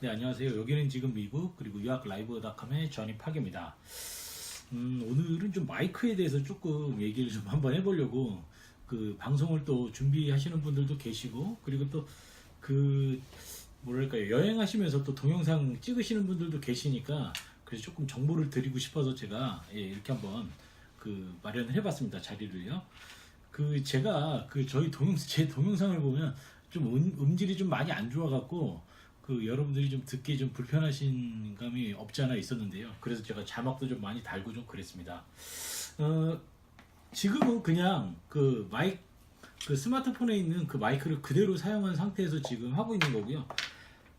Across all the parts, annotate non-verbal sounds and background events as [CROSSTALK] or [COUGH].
네, 안녕하세요. 여기는 지금 미국 그리고 유학 라이브닷컴의 전입학입니다. 음, 오늘은 좀 마이크에 대해서 조금 얘기를 좀 한번 해보려고 그 방송을 또 준비하시는 분들도 계시고 그리고 또 그 뭐랄까요 여행하시면서 또 동영상 찍으시는 분들도 계시니까 그래서 조금 정보를 드리고 싶어서 제가 예, 이렇게 한번 그 마련을 해봤습니다 자리를요. 그 제가 그 저희 동영 제 동영상을 보면 좀 음, 음질이 좀 많이 안 좋아갖고 그 여러분들이 좀 듣기 좀 불편하신 감이 없지 않아 있었는데요. 그래서 제가 자막도 좀 많이 달고 좀 그랬습니다. 어, 지금은 그냥 그 마이크 그 스마트폰에 있는 그 마이크를 그대로 사용한 상태에서 지금 하고 있는 거고요.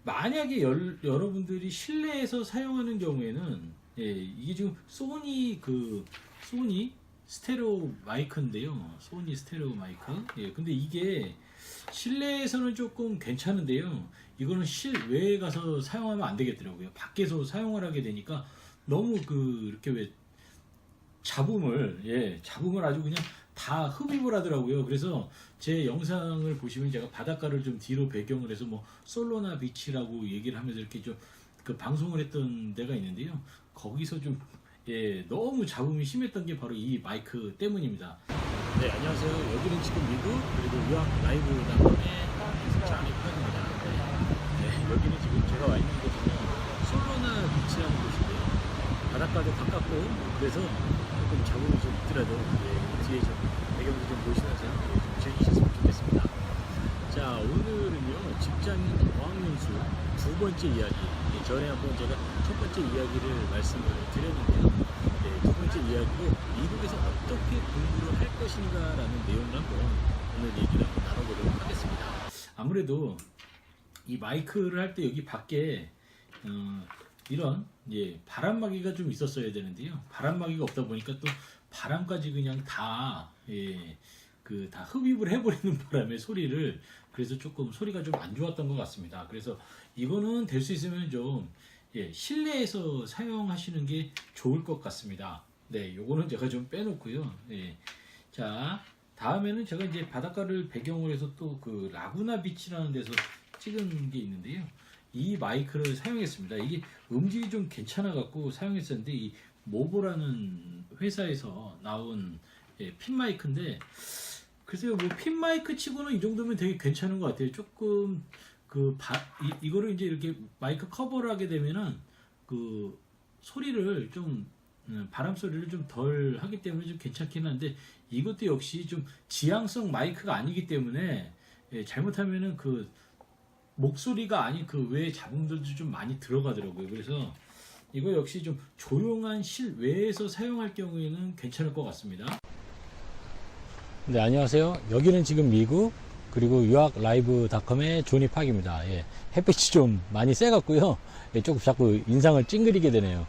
만약에 열- 여러분들이 실내에서 사용하는 경우에는 예, 이게 지금 소니 그 소니 스테레오 마이크인데요. 소니 스테레오 마이크. 예, 근데 이게 실내에서는 조금 괜찮은데요. 이거는 실외에 가서 사용하면 안 되겠더라고요. 밖에서 사용을 하게 되니까 너무 그 이렇게 왜 잡음을 예 잡음을 아주 그냥 다 흡입을 하더라고요. 그래서 제 영상을 보시면 제가 바닷가를 좀 뒤로 배경을 해서 뭐 솔로나 비치라고 얘기를 하면서 이렇게 좀 그 방송을 했던 데가 있는데요. 거기서 좀 예, 너무 잡음이 심했던 게 바로 이 마이크 때문입니다. 네, 안녕하세요. 여기는 지금 미국 그리고 유학 라이브 단번의 장입학입니다. 네. 네, 여기는 지금 제가 와 있는 곳은 솔로나 비치라는 곳인데요. 바닷가도 가깝고 그래서 조금 잡음이 좀 있더라도 예, 뒤에 좀 배경도 좀 보시면서 예, 좀 즐기셨으면 좋겠습니다. 자 오늘은요 직장인 어학연수 두 번째 이야기. 예, 전에 한번 제가 첫 번째 이야기를 말씀을 드렸는데요. 예, 두 번째 이야기로 미국에서 어떻게 공부를 할 것인가라는 내용을 한번 오늘 얘기를 한번 나눠보도록 하겠습니다. 아무래도 이 마이크를 할 때 여기 밖에 어, 이런 예, 바람막이가 좀 있었어야 되는데요. 바람막이가 없다 보니까 또 바람까지 그냥 다 예, 그 다 흡입을 해버리는 [LAUGHS] 바람에 소리를 그래서 조금 소리가 좀 안 좋았던 것 같습니다. 그래서 이거는 될 수 있으면 좀 예, 실내에서 사용하시는 게 좋을 것 같습니다. 네, 요거는 제가 좀 빼놓고요. 예. 자, 다음에는 제가 이제 바닷가를 배경으로 해서 또 그 라구나 비치라는 데서 찍은 게 있는데요. 이 마이크를 사용했습니다. 이게 음질이 좀 괜찮아 갖고 사용했었는데 이 모보라는 회사에서 나온 예, 핀 마이크인데 글쎄요 뭐 핀 마이크 치고는 이 정도면 되게 괜찮은 것 같아요. 조금 그 바, 이, 이거를 이제 이렇게 마이크 커버를 하게 되면은 그 소리를 좀 음, 바람 소리를 좀 덜 하기 때문에 좀 괜찮긴 한데 이것도 역시 좀 지향성 마이크가 아니기 때문에 예, 잘못하면은 그 목소리가 아닌 그 외의 잡음들도 좀 많이 들어가더라고요. 그래서 이거 역시 좀 조용한 실외에서 사용할 경우에는 괜찮을 것 같습니다. 네, 안녕하세요. 여기는 지금 미국 그리고 유학 라이브닷컴의 조니 팍입니다. 예, 햇빛이 좀 많이 세갖고요. 예, 조금 자꾸 인상을 찡그리게 되네요.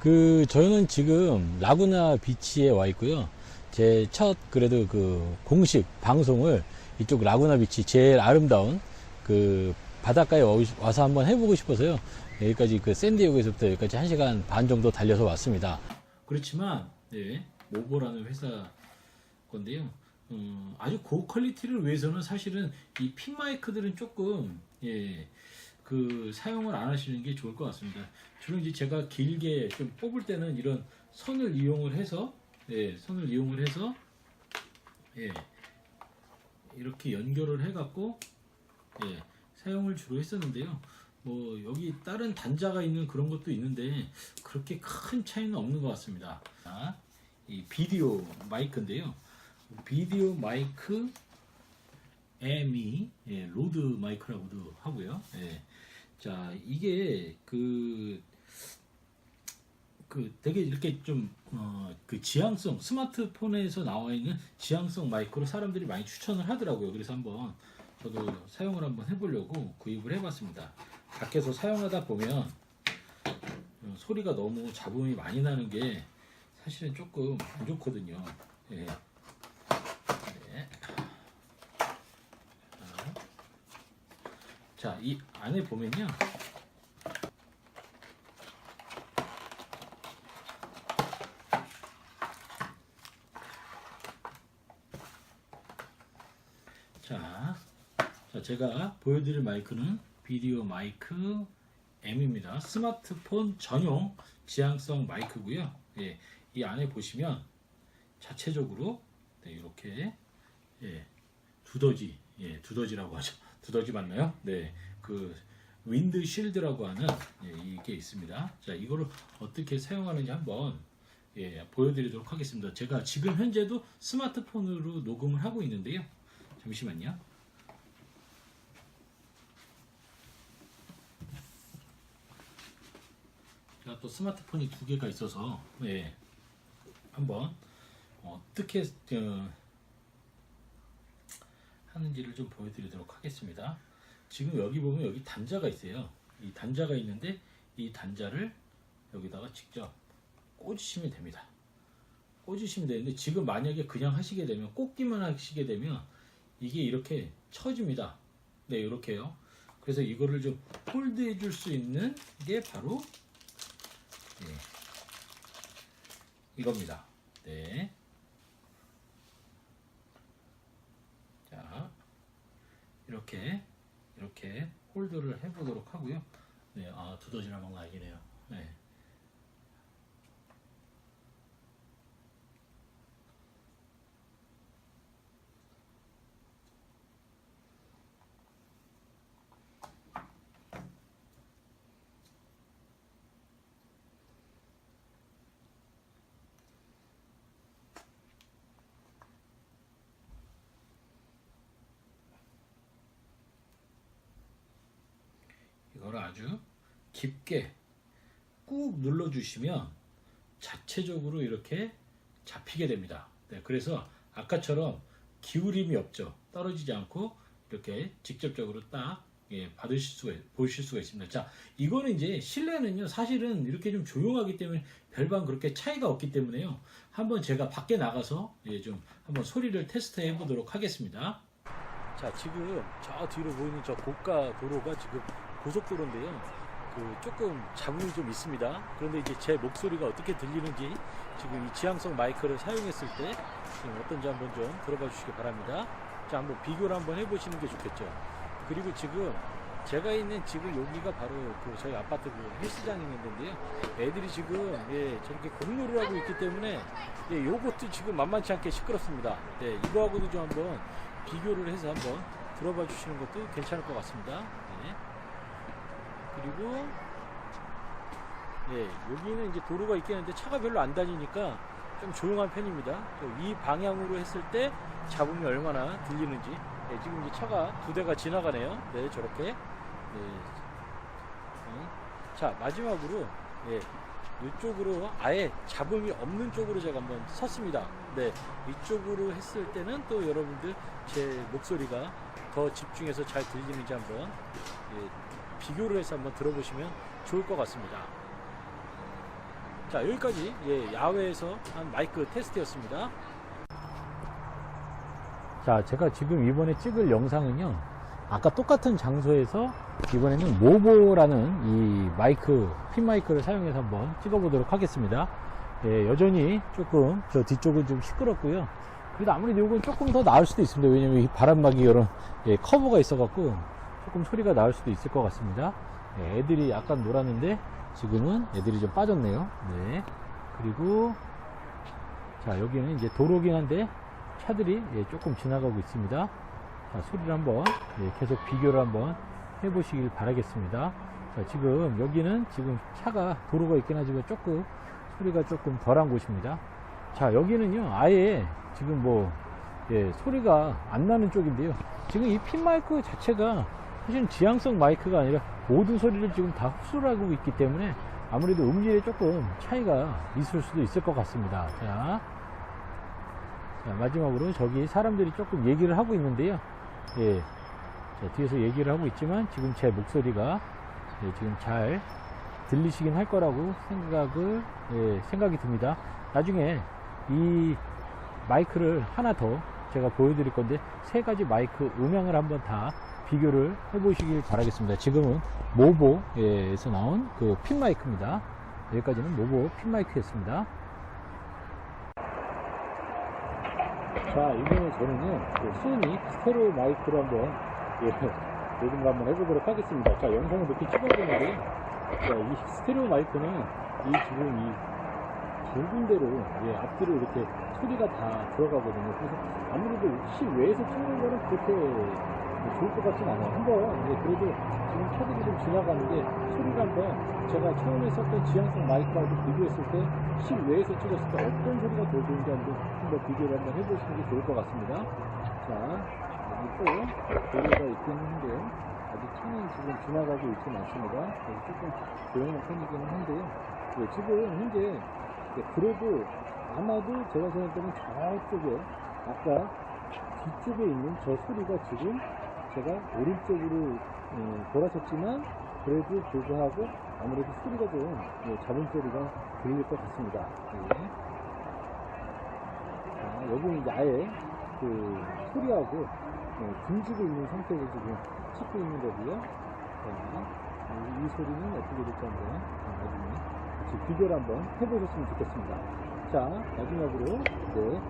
그 저는 지금 라구나 비치에 와 있고요. 제 첫 그래도 그 공식 방송을 이쪽 라구나 비치 제일 아름다운 그 바닷가에 와- 와서 한번 해보고 싶어서요. 여기까지 그 샌디에고에서부터 여기까지 1시간 반 정도 달려서 왔습니다. 그렇지만 예, 모보라는 회사 건데요. 음, 아주 고 퀄리티를 위해서는 사실은 이 핀 마이크들은 조금 예, 그 사용을 안 하시는 게 좋을 것 같습니다. 주로 이제 제가 길게 좀 뽑을 때는 이런 선을 이용을 해서 예, 선을 이용을 해서 예, 이렇게 연결을 해갖고 예, 사용을 주로 했었는데요. 뭐 여기 다른 단자가 있는 그런 것도 있는데 그렇게 큰 차이는 없는 것 같습니다. 자, 이 비디오 마이크인데요. 비디오 마이크 M2 예, 로드 마이크라고도 하고요. 예. 자 이게 그, 그 되게 이렇게 좀, 어, 그 지향성, 스마트폰에서 나와 있는 지향성 마이크로 사람들이 많이 추천을 하더라고요. 그래서 한번 저도 사용을 한번 해보려고 구입을 해봤습니다. 밖에서 사용하다 보면 어, 소리가 너무 잡음이 많이 나는 게 사실은 조금 안 좋거든요. 예. 네. 자, 이 안에 보면요. 자, 자, 제가 보여드릴 마이크는 비디오 마이크 M입니다. 스마트폰 전용 지향성 마이크고요. 예, 이 안에 보시면 자체적으로 네, 이렇게 예, 두더지, 예, 두더지라고 하죠. 두더지 맞나요? 네, 그 윈드 실드라고 하는 예, 이게 있습니다. 자, 이거를 어떻게 사용하는지 한번 예, 보여드리도록 하겠습니다. 제가 지금 현재도 스마트폰으로 녹음을 하고 있는데요. 잠시만요. 제가 또 스마트폰이 두 개가 있어서 예, 한번 어떻게 어, 하는지를 좀 보여드리도록 하겠습니다. 지금 여기 보면 여기 단자가 있어요. 이 단자가 있는데 이 단자를 여기다가 직접 꽂으시면 됩니다. 꽂으시면 되는데 지금 만약에 그냥 하시게 되면 꽂기만 하시게 되면 이게 이렇게 쳐집니다. 네, 이렇게요. 그래서 이거를 좀 홀드해 줄 수 있는 게 바로 예, 이겁니다. 네. 자, 이렇게 이렇게 홀드를 해보도록 하고요. 네, 아 두더지나 먹는 아기네요. 네. 아주 깊게 꾹 눌러주시면 자체적으로 이렇게 잡히게 됩니다. 네, 그래서 아까처럼 기울임이 없죠. 떨어지지 않고 이렇게 직접적으로 딱 예, 받으실 수가 보실 수가 있습니다. 자, 이거는 이제 실내는요, 사실은 이렇게 좀 조용하기 때문에 별반 그렇게 차이가 없기 때문에요. 한번 제가 밖에 나가서 예, 좀 한번 소리를 테스트 해 보도록 하겠습니다. 자, 지금 저 뒤로 보이는 저 고가 도로가 지금 고속도로인데요. 그 조금 잡음이 좀 있습니다. 그런데 이제 제 목소리가 어떻게 들리는지 지금 이 지향성 마이크를 사용했을 때 지금 어떤지 한번 좀 들어봐 주시기 바랍니다. 자, 한번 비교를 한번 해보시는 게 좋겠죠. 그리고 지금 제가 있는 지금 여기가 바로 그 저희 아파트 그 헬스장이 있는데요. 애들이 지금 예, 저렇게 공놀이를 하고 있기 때문에 예, 요것도 지금 만만치 않게 시끄럽습니다. 네, 이거하고도 좀 한번 비교를 해서 한번 들어봐 주시는 것도 괜찮을 것 같습니다. 네. 그리고 예, 여기는 이제 도로가 있긴 한데 차가 별로 안 다니니까 좀 조용한 편입니다. 또이 방향으로 했을 때 잡음이 얼마나 들리는지 예, 지금 이제 차가 두 대가 지나가네요. 네, 저렇게. 네. 음. 자, 마지막으로 예, 이쪽으로 아예 잡음이 없는 쪽으로 제가 한번 섰습니다. 네, 이쪽으로 했을 때는 또 여러분들 제 목소리가 더 집중해서 잘 들리는지 한번 예, 비교를 해서 한번 들어보시면 좋을 것 같습니다. 자, 여기까지 예, 야외에서 한 마이크 테스트였습니다. 자, 제가 지금 이번에 찍을 영상은요. 아까 똑같은 장소에서 이번에는 모보라는 이 마이크, 핀 마이크를 사용해서 한번 찍어 보도록 하겠습니다. 예, 여전히 조금 저 뒤쪽은 좀 시끄럽고요. 그래도 아무래도 이건 조금 더 나을 수도 있습니다. 왜냐면 이 바람막이 이런 예, 커버가 있어 갖고 조금 소리가 나을 수도 있을 것 같습니다. 예, 애들이 약간 놀았는데 지금은 애들이 좀 빠졌네요. 네. 그리고 자 여기는 이제 도로긴 한데 차들이 예, 조금 지나가고 있습니다. 자, 소리를 한번 예, 계속 비교를 한번 해보시길 바라겠습니다. 자, 지금 여기는 지금 차가 도로가 있긴 하지만 조금 소리가 조금 덜한 곳입니다. 자, 여기는요, 아예 지금 뭐, 예, 소리가 안 나는 쪽인데요. 지금 이 핀 마이크 자체가 사실 지향성 마이크가 아니라 모든 소리를 지금 다 흡수를 하고 있기 때문에 아무래도 음질에 조금 차이가 있을 수도 있을 것 같습니다. 자, 자, 마지막으로 저기 사람들이 조금 얘기를 하고 있는데요. 예. 자, 뒤에서 얘기를 하고 있지만 지금 제 목소리가 예, 지금 잘 들리시긴 할 거라고 생각을 예, 생각이 듭니다. 나중에 이 마이크를 하나 더 제가 보여드릴 건데 세 가지 마이크 음향을 한번 다 비교를 해보시길 바라겠습니다. 지금은 모보에서 나온 그 핀 마이크입니다. 여기까지는 모보 핀 마이크였습니다. 자, 이번에 저는요, 그 소니 스테레오 마이크로 한번, 예, 녹음을 한번 해보도록 하겠습니다. 자, 영상을 이렇게 찍어보는데요. 자, 이 스테레오 마이크는 이 지금 이두 군데로 예, 앞뒤로 이렇게 소리가 다 들어가거든요. 그래서 아무래도 실외에서 찍는 거는 그렇게 뭐 좋을 것 같진 않아요. 한번 예, 그래도 지금 차들이 좀 지나가는데 소리가 한번 제가 처음에 썼던 지향성 마이크하고 비교했을 때 실외에서 찍었을 때 어떤 소리가 더 좋은지 한번 한번 비교를 한번 해보시는 게 좋을 것 같습니다. 자, 또 도로가 있긴 한데요. 아직 차는 지금 지나가고 있진 않습니다. 그래서 조금 조용한 편이기는 한데요. 네, 지금 현재 네, 그래도 아마도 제가 생각할 때는 저쪽에 아까 뒤쪽에 있는 저 소리가 지금 제가 오른쪽으로 어, 돌아섰지만 그래도 불구하고 아무래도 소리가 좀 예, 잡음 소리가 들릴 것 같습니다. 예. 자, 여기는 이제 아예 그 소리하고 어, 등지고 있는 상태에서 지금 찍고 있는 거고요. 자, 이, 이 소리는 어떻게 될지 한번 어, 나중에 같이 비교를 한번 해보셨으면 좋겠습니다. 자, 마지막으로 네,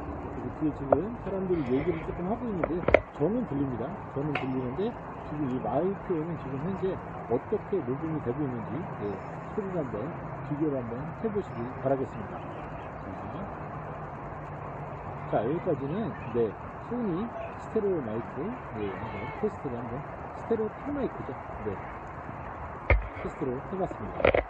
뒤에 지금 사람들이 얘기를 조금 하고 있는데 저는 들립니다. 저는 들리는데 지금 이 마이크에는 지금 현재 어떻게 녹음이 되고 있는지 네, 소리를 한번 비교를 한번 해보시기 바라겠습니다. 자, 자, 여기까지는 네 소니 스테레오 마이크 네, 한번 테스트를 한번 스테레오 탑 마이크죠. 네 테스트를 해봤습니다.